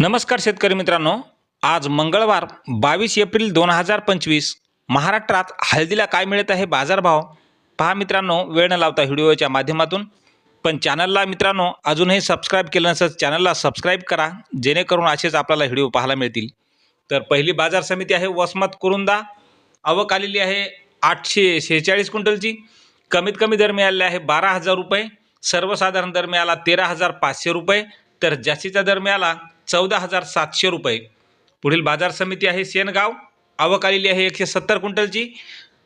नमस्कार शेतकरी मित्रांनो. आज मंगळवार बावीस एप्रिल दोन हजार पंचवीस महाराष्ट्रात हळदीला काय मिळत आहे बाजारभाव पहा मित्रांनो वेळ न लावता व्हिडिओच्या माध्यमातून. पण चॅनलला मित्रांनो अजूनही सबस्क्राईब केलं नसेल चॅनलला सबस्क्राईब करा जेणेकरून असेच आपल्याला व्हिडिओ पाहायला मिळतील. तर पहिली बाजार समिती आहे वसमत कुरुंदा. आवक आलेली आहे आठशे शेहेचाळीस क्विंटलची. कमीत कमी दर मिळालेला आहे बारा हजार रुपये. सर्वसाधारण दर मिळाला तेरा हजार पाचशे रुपये. तर जास्तीचा दर मिळाला चौदा हजार सातशे रुपये. पुढील बाजार समिती आहे सेनगाव. आवक आलेली आहे एकशे सत्तर क्विंटलची.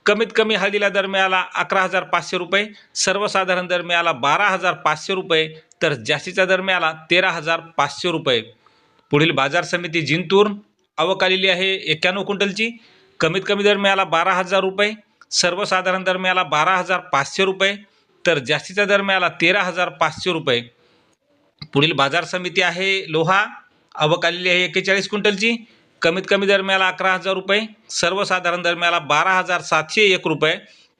कमीत कमी हळदीला दर मिळाला अकरा हजार पाचशे रुपये. सर्वसाधारण दर मिळाला बारा हजार पाचशे रुपये. तर जास्तीचा दर मिळाला तेरा हजार पाचशे रुपये. पुढील बाजार समिती जिंतूर. आवक आलेली आहे एक्क्याण्णव क्विंटलची. कमीत कमी दर मिळाला बारा हजार रुपये. सर्वसाधारण दर मिळाला बारा हजार पाचशे रुपये. तर जास्तीचा दर मिळाला तेरा हजार पाचशे रुपये. पुढील बाजार समिती आहे लोहा. आवक आलेली आहे एक्केचाळीस क्विंटलची. कमीत कमी दरम्याला अकरा हजार रुपये सर्वसाधारण दरम्याला बारा हजार सातशे एक रुपये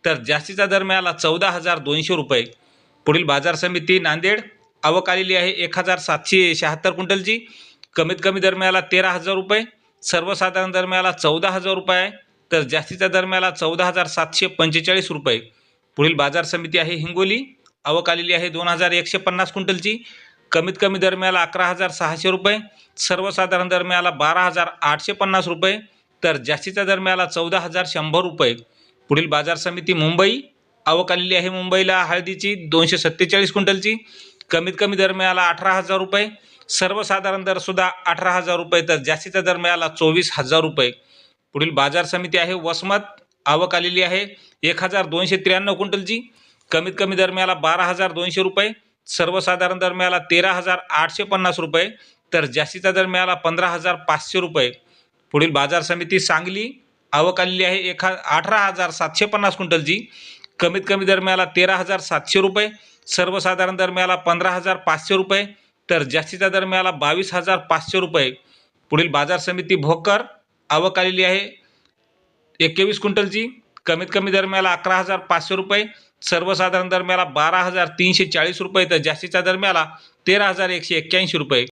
तर जास्तीचा दरम्याला चौदा हजार दोनशे रुपये. पुढील बाजार समिती नांदेड आवक आलेली आहे एक हजार सातशे शहात्तर क्विंटलची. कमीत कमी दरम्याला तेरा हजार रुपये सर्वसाधारण दरम्याला चौदा हजार रुपये तर जास्तीच्या दरम्याला चौदा हजार सातशे पंचेचाळीस रुपये. पुढील बाजार समिती आहे हिंगोली आवक आलेली आहे दोन हजार एकशे पन्नास क्विंटलची. कमीत कमी दरम्याला अकरा हजार सहाशे रुपये सर्वसाधारण दरम्याला बारा हजार आठशे पन्नास रुपये तर जास्तीचा दरम्याला चौदा हजार शंभर रुपये. पुढील बाजार समिती मुंबई आवक आलेली आहे मुंबईला हळदीची दोनशे सत्तेचाळीस क्विंटलची. कमीत कमी दरम्याला अठरा हजार रुपये सर्वसाधारण दरसुद्धा अठरा हजार रुपये तर जास्तीचा दरम्याला चोवीस हजार रुपये. पुढील बाजार समिती आहे वसमत आवक आलेली आहे एक हजार दोनशे त्र्याण्णव क्विंटलची. कमीत कमी दरम्याला बारा हजार दोनशे रुपये सर्वसाधारण दर मिळाला तेरा हजार आठशे पन्नास रुपये तर जास्तीचा दर मिळाला पंधरा हजार पाचशे रुपये. पुढील बाजार समिती सांगली आवक आलेली आहे एखा अठरा हजार सातशे पन्नास क्विंटलची. कमीत कमी दर मिळाला तेरा हजार सातशे रुपये सर्वसाधारण दर मिळाला पंधरा हजार पाचशे रुपये तर जास्तीचा दर मिळाला बावीस हजार पाचशे रुपये. पुढील बाजार समिती भोकर आवक आलेली आहे एकवीस क्विंटलची. कमीत कमी दर मिळाला अकरा हजार पाचशे रुपये सर्वसाधारण दर मिळाला बारा हजार तीनशे चाळीस रुपये तर जास्तीचा दर मिळाला तेरा हजार एकशे एक्क्याऐंशी रुपये.